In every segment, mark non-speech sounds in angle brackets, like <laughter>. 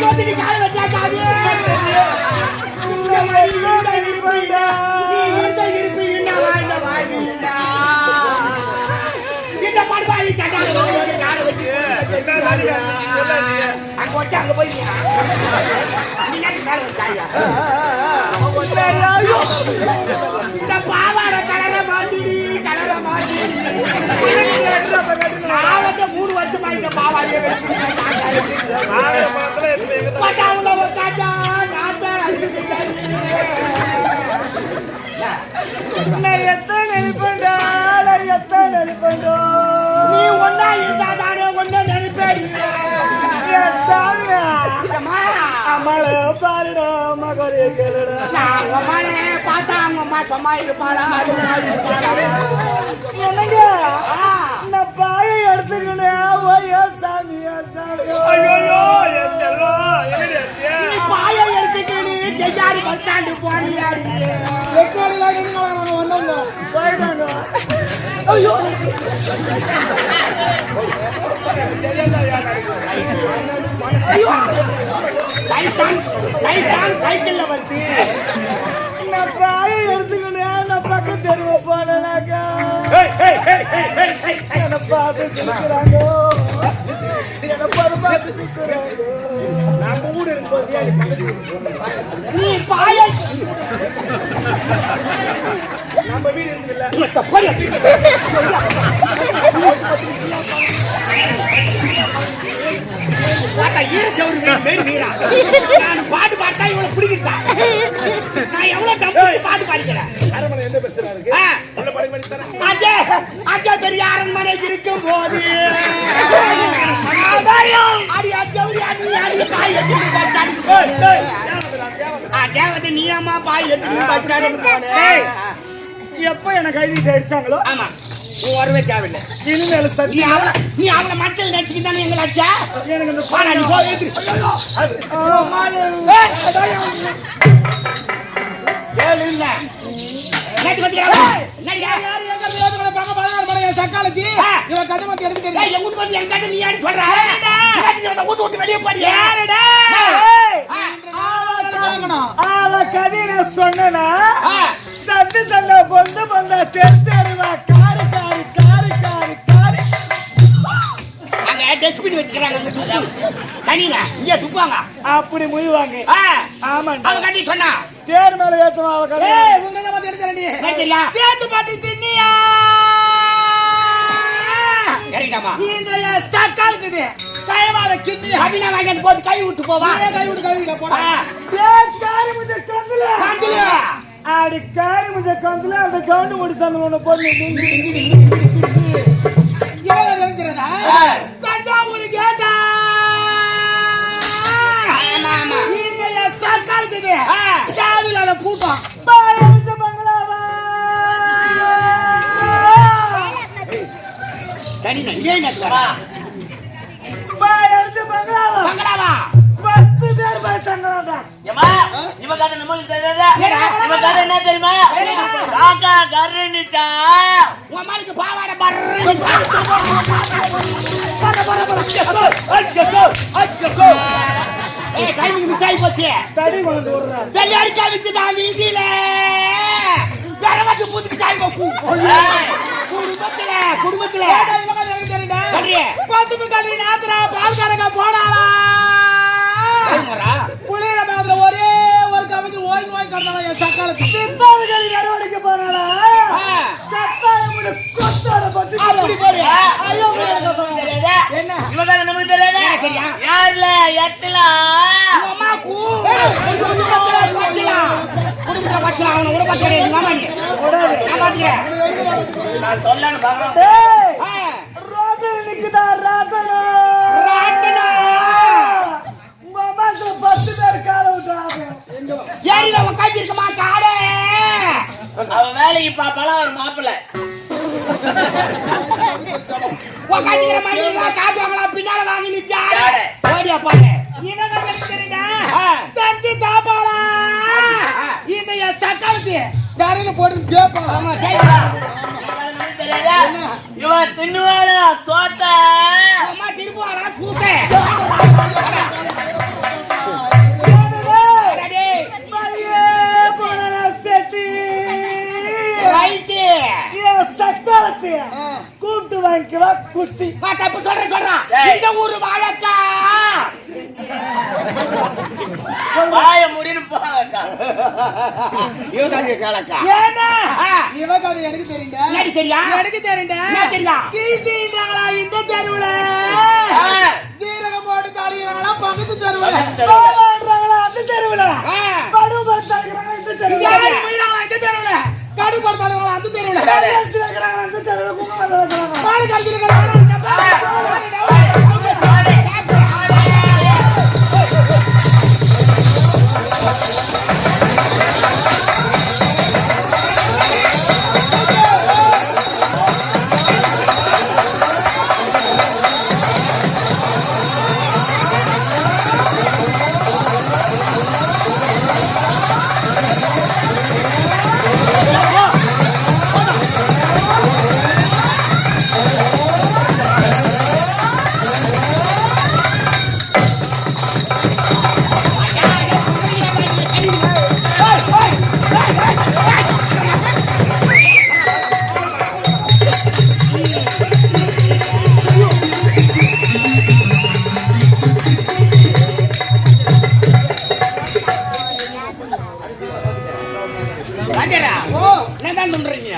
ஜோதிக்கு கால் வச்சா இந்த நீ இந்த இந்த படுபாவி கால வச்சு அங்க வச்சு அங்க போய் வச்சாயா இந்த கலரை மாத்திடி கலரை மாத்திடி மூணு வருஷமா இந்த பாவாடையை நீ ஒன்னா இருந்தா தானே ஒன்ன நினைப்பேன். நான் உங்க மகனை பார்த்தா அவங்க அம்மா சும்மா இருப்பாளா? அது மாதிரி இருப்பாளா? ஆ. நீ பாயை எடுத்துக்கிட்டு செய்யாறு பஸ் ஸ்டாண்டு போனியா சைத்தான் சைத்தான் சைக்கிள்ல வந்து நீ பாயை நம்ம வீடு இருக்குல்ல மத்த வீடு நான் பாட்டு பாட்டா இவ்வளவு பிடிக்கிட்டா நான் எவ்வளவு தப்பு பாட்டு பாடிக்கிறேன் அரமனை என்ன பிரச்சனை இருக்கு பெரிய அரண்மனை இருக்கும் போது நீ அம்மா பாய் எப்ப எனக்கு ஐடி அடிச்சாங்களோ? ஆமா. நீ வரவே தேவையில்லை. இனிமேல் நீ சத்தியம் அவள நீ அவள மச்சல் நடிச்சுக்கு தானே எங்களை அடிச்சா? எனக்கு இந்த போடா, நீ ஏழு இல்ல. பாத்தியா? எங்க வந்து என் கதை நீ சொல்ற? வீட்டு விட்டு வெளிய போறியே. ஆ. சத்து சண்டை பொந்து பந்தா தெருவா காரி காரி காரி காரி காரி. அங்க டஸ்ட்பின் வச்சுக்கிறாங்க சனிங்க இங்க துப்பாங்க அப்படி முய்வாங்க ஆ. ஆமாண்டா. அவன் கட்டி சொன்னா. தேர் மேல ஏத்துவா அவ கதை கேட்டியா? சேர்த்து பாட்டி தின்னியா? இறங்கிட்டாமா? இந்த சக்காலத்துது கைவாத கிண்ணி அபினா வாங்கன்னு போட்டு கை விட்டு போவா. கை விட்டு கை விட போடா. ஆடி காரி முஞ்ச கந்துல அந்த கவுண்டு முடிச்சு அந்த ஒண்ணு போட்டு இவங்க தெரிஞ்சிருந்தா. தஞ்சாவூர் கேட்டா. ஆ. தேவையில்லாத கூட்டம் சனிங்க இவன் கதை நம்மளுக்கு தெரியாதா? இவன் கதை என்ன தெரியுமா? காக்கா கருன்னுச்சா. உன் அம்மாளுக்கு பாவாடை timing miss ஆகி போச்சு. வித்துதான் வீதியில. வேற வந்து சாய் குடும்பத்துல, குடும்பத்துல. பத்து நாத்திரா கறக்க போனாளா? போனால ஆ. கத்தாயமுடி கொத்தாட பத்தி அப்படி போடு. ஐயோ தெரியாதா? என்ன இவன் கதை நம்மளுக்கு தெரியாதா? யாருல? அம்மாக்கு. குடும்பத்துல வச்சுலாம். குடும்பத்துல வச்சுலாம். அவனை மாட்டேன். எங்க மாமா நீ. நான் பாத்துக்கிறேன். நான். ஏய் ஒரு மாப்பிள்ளை. பின்னால வாங்கி நிச்சா? ஓடியா பாரு. தந்தி தாப்பாளா இந்த என் சக்காலத்து தரையில போட்டு சரிடா. இவன் சூத்தே? வா, தப்பு சொல்றேன் சொல்றான். இந்த ஊரு வாழக்கா. வாய முடின்னு போங்கக்கா யுவகாரிய காலக்கா. ஏன்னா? யுவகாரி எனக்கு தெரியுண்டா என்னடி தெரியா? எனக்கு தெரியுண்டா என்ன தெரியா? சீசீன்றாங்களா இந்த தெருவுல? ஜீரகம் போட்டு தாளிக்கிறாங்களா பக்கத்து தெருவுல? அந்த தெருவுல. இருக்கிறாங்க இந்த தெருவுல? யாரு இந்த தெருவுல? கடு அந்த தெருவுல? அந்த தெருவுல? பால் என்னதான் சொல்றீங்க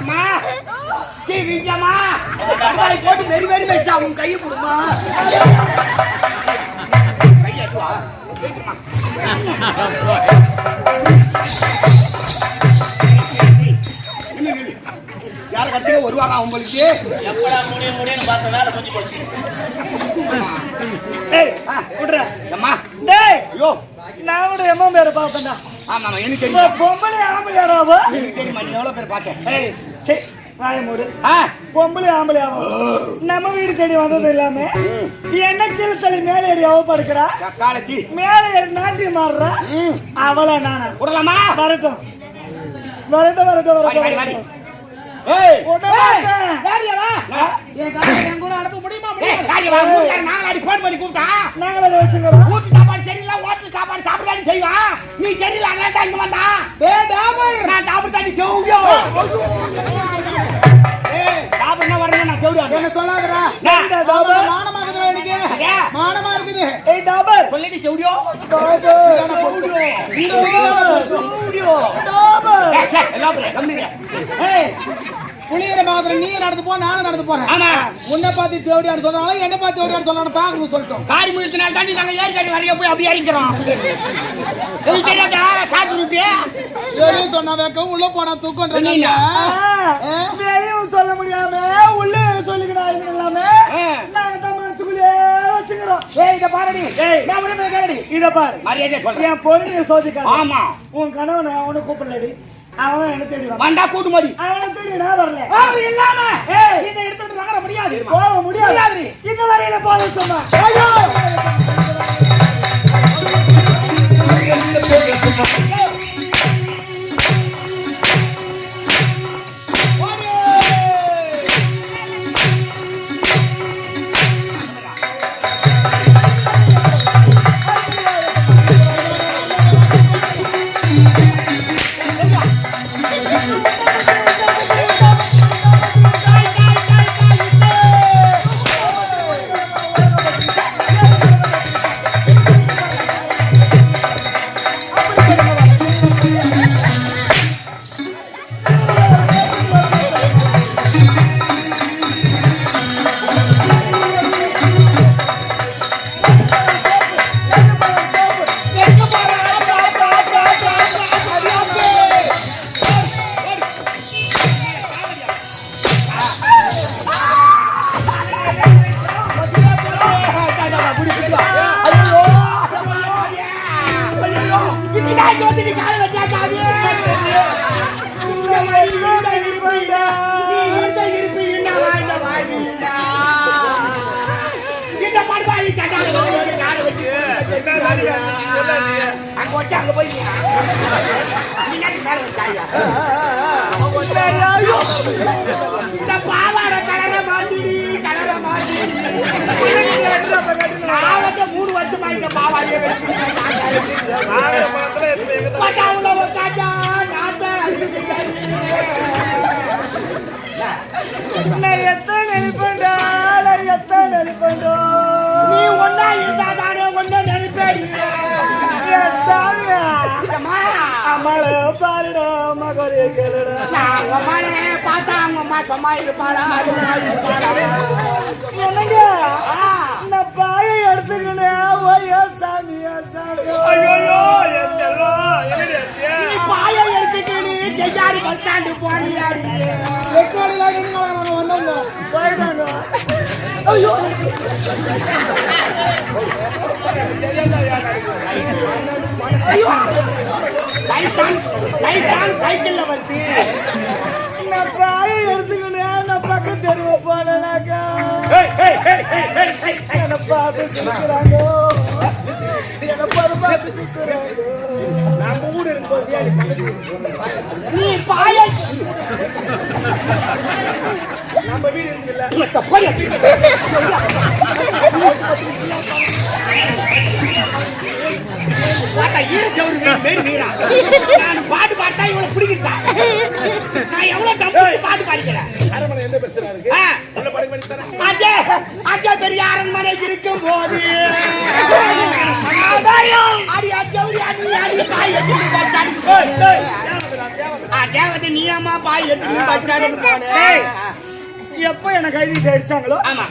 அம்மா கீ வீங்கம்மா. கண்ணாடி போட்டு வெறி வெறி பேசா உன் கையை கொடுமா கையை வாரம் உங்களுக்கு? எப்படா முடியும் முடியும்னு பார்த்த வேலை முடிஞ்சு போச்சு? ஏய் விடுற. அம்மா டேய் ஐயோ. நான் கூட எம்மா பேரை பார்த்தேன்டா ஆமா ஆமா எனக்கு தெரியும். பொம்பளை ஆம்பளையாடாவோ எனக்கு தெரியுமா நீ எவ்வளவு பேர் பார்த்தேன் ஏய் சே வாய மூடு ஆ. பொம்பளை ஆம்பளையாவும் நம்ம வீடு தேடி வந்தது இல்லாம என்ன கீழ்த்தலை மேலே ஏறி அவ படுக்கிறா? மேலே ஏறி நாட்டி மாறுறா? அவளை நானா? விடலாமா? வரட்டும். வரட்டும் வரட்டும். வரட்டும். நீ சரியில்லை, தான் இங்க டாமர்! நான் சாப்பிடத்தாண்டி செவ்வியோ. ஏய், சாப்பிடணும்னா வரணும், நான் செவ்வியோ. என்ன சொல்லாதடா? டாபர் மானமா இருக்குதுடா எனக்கு. மானமா இருக்குது ஏய் டாபர் சொல்லிட்டு செவ்வியோ. இந்த வீதியில செவ்வியோ. டாபர் ஏய், சே, எல்லாம் போய், கம்முனுங்க. ஏய் புளியற மாதிரி நீ நடந்து போ நானும் நடந்து போறேன் ஆமா. உன்னை பார்த்து தேவடியான்னு சொல்றாங்களா என்ன பார்த்து தேவடியான்னு சொல்றான்னு பாக்கணும் சொல்லிட்டோம் காரி முழுத்தினால் தாண்டி நாங்க ஏற்காடு வரைய போய் அப்படி இறங்கிறோம் எனக்கு தெரியாதா சாப்பிட்டு விட்டியா? வெளியே சொன்ன வேக்கம் உள்ள போனா நீயா? வெளியும் சொல்ல முடியாம உள்ளே சொல்லிக்கிடா இல்லாம ஆ. நாங்க தான் மனசுக்குள்ளே வச்சுக்கிறோம் ஏய் இத பாருடி ஏய். நான் உடனே கேளடி இத பாரு மரியாதையா சொல்றேன். என் பொறுமையை சோதிக்காத ஆமா உன் கணவனை அவனை கூப்பிடலடி அவன் என்ன தேடி கூட்டு மடி. அவனை தேடி நான் வரல. இல்லாம. இதை எடுத்துட்டு நகர முடியாது போக முடியாது. இந்த வரையில போக சொன்னா ஐயோ! அங்க பாவாடை கலரை மாத்திடி கலரை மாத்திடி கட்டுறப்ப மூணு வருஷமா இந்த பாவாடியை நான் எத்தனை எத்தனை நீ ஒன்னா இருந்தா தானே ஒண்ணு நினைப்பேன் அம்மாளை பாருடா, மகளே கேளுடா. அவங்க அம்மானே பார்த்தா அவங்க அம்மா சும்மா இருப்பாளா என்னங்க? நான் பாயை எடுத்துக்கினேன். ஓ, என் சாமி, என் சாமி. நீ பாயை எடுத்துக்கிட்டு ஜெயாரி பஸ் ஸ்டாண்டு போனியா போயிட்டாங்க. சைத்தான் சைத்தான் சைக்கிள்ல வந்து நான் பாயை எடுத்துக்கினேன். நான் பக்கத்து தெருவு போனேனாக்கா. என்னை பார்த்து பார்த்து. நீ பாயை நம்ம வீடு இருக்குல்ல பாட்டு பாட்டா இவளை பிடிக்கிட்டா? நான் எவ்வளவு தப்பு பாட்டு பாடிக்கிறேன் என்ன பிரச்சனை இருக்கு பெரிய அரண்மனை இருக்கும் போது அடி அடி அடி தேவதை நீ அம்மா பாய் எட்டு பச்சாடி போனேன் எப்ப எனக்கு கைதி அடிச்சாங்களோ ஆமா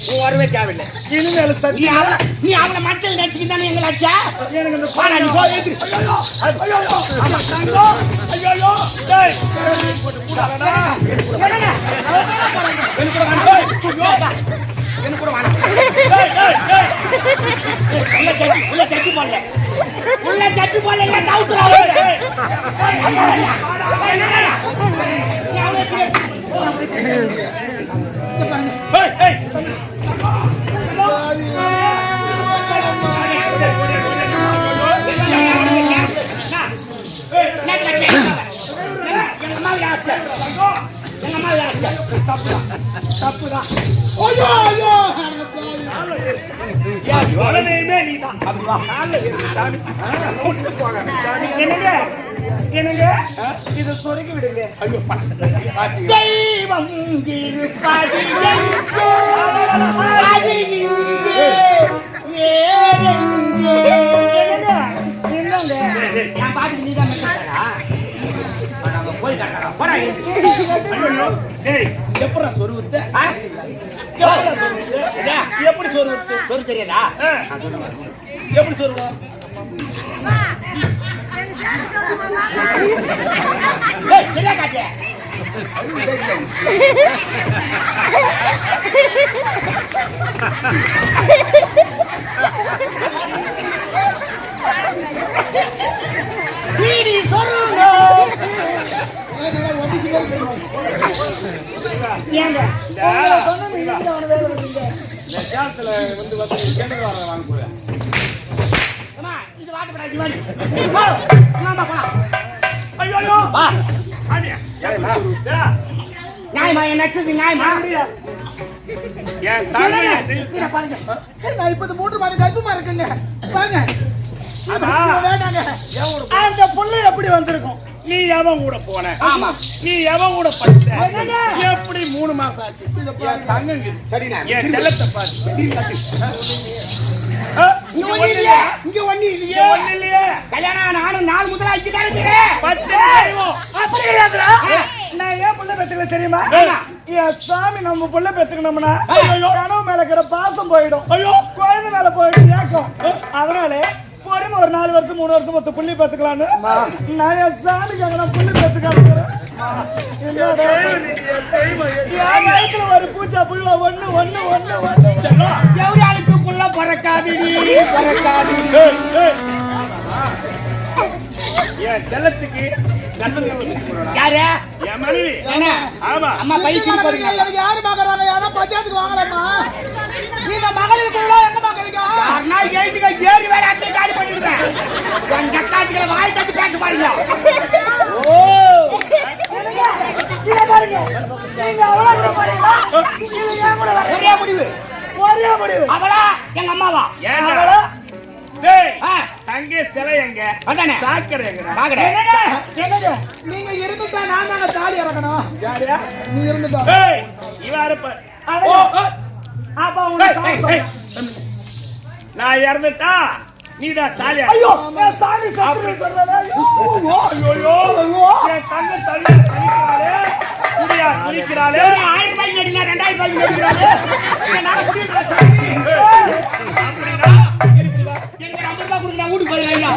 நீ வரவே தேவையில்லை இனிமேல் நீ சத்தியம் அவளை நீ அவளை மச்சல் நடிச்சுக்கிட்டு தானே எங்களை அடிச்சா எனக்கு இந்த வாடா, நீ போ, எந்திரி. ஐயோ, ஐயோ, ஆமா, தங்கோ. ஐயோ, ஐயோ. டேய். என்னங்க? எனக்கு கூட. ஐயோ. எனக்கு கூட வேணாம். டேய், டேய், டேய். உள்ள சட்டி, உள்ள சட்டி போடல. உள்ள சட்டி போடல, இல்ல அவளை. டேய், அம்மா, ஐயா. டேய், என்னடா? நீ அவளை வச்சுக்க. உடனேயுமே நீதான். என்னங்க என்னங்க சொருகி விடுங்க தெய்வம் இருப்பது என்னங்க என் பாட்டு நீதான் எழுந்து. டேய் எப்படா சொல்றது? இதா, எப்படி சொருகுத்து சொல்லு தெரியாதா எப்படி சொருவோம் சரியா காட்டு. <laughs> பீடி சொல்லுங்க. ஏங்க? இந்த சேலத்துல வந்து வந்து கிணறு வர வாங்க அம்மா, இது வாட்டுப்படா, இது வாட்டு. போ, வாம்மா, போலாம். ஐயோ வா. எப்படி சொருகுத்த நியாயமா, என் நட்சத்திரம் நியாயமா? நான் இப்ப மூன்று மாதம் கர்ப்பமா இருக்கேங்க. பாருங்க. ஆமா. வேண்டாங்க. அந்த புள்ள எப்படி வந்திருக்கும் நீ எவன் கூட போன? ஆமா. நீ எவன் கூட படிச்ச? எப்படி மூணு மாசம் ஆச்சு? தங்கங்க. சரிண்ணா. என் செல்லத்தை தெரியுமா. சாமி நம்ம புள்ள பெத்துக்கணும்னா. கனவு மேல இருக்கிற பாசம் போயிடும். ஐயோ. குழந்தை மேல போயிடும் ஏக்கம். அதனால பொறுமை ஒரு நாலு வருஷம் மூணு வருஷம் மொத்த புள்ளி பெத்துக்கலான்னு நான் என் சாமிக்காக நான் புள்ளி வயித்துல ஒரு பூச்சா புள்ள ஒண்ணு ஒண்ணு ஒண்ணு ஒண்ணு. எவரியாளுக்கு புள்ள பிறக்காதுடி, பிறக்காது. என் செல்லத்துக்கு யாரு? என் மனைவி. என்ன? ஆமா. அம்மா பைக்கு போறீங்க. எனக்கு யாரு பாக்குறாங்க யாரா பஞ்சாயத்துக்கு வாங்கலாமா இந்த மகளிருக்கு விழா எங்க பாக்குறீங்க யாருன்னா எழுதுங்க, ஏறி வேற அத்தை காலி பண்ணிடுவேன். என் கக்காத்துக்களை வாய் தட்டி பேச பாருங்க. இத பாருங்க. நீங்க அவ்வளவு போறீங்களா? இது ஏன் கூட? ஒரே முடிவு. ஒரே முடிவு. அவளா எங்க அம்மாவா? ஆ, தங்க சிலை எங்க? அதானே? சாக்கடை எங்கடா? சாக்கடை? நீங்க இருந்துட்டா நான் தாலி இறக்கணும். யாரு நீ இருந்துட்டா டேய் இவாரு ப- அவன் ஓ, ஓ. அப்ப உனக்கு சாமி. நான் இறந்துட்டா நீதான் தாலி ஐயோ சாமி சத்துரு சொல்றதா? ஐயோ ஐயோ என் தங்க குடியா குளிக்கிறாளே. ஒரு ஆயிரம் ரூபாய்க்கு நடினா ரெண்டாயிரம் ரூபாய்க்கு நடிக்கிறாரு என்னால முடியல சாமி. அப்படின்னா எனக்கு ஒரு ஐம்பது ரூபாய் கொடுங்க நான் வீட்டுக்கு போயிடுறேன் ஐயா.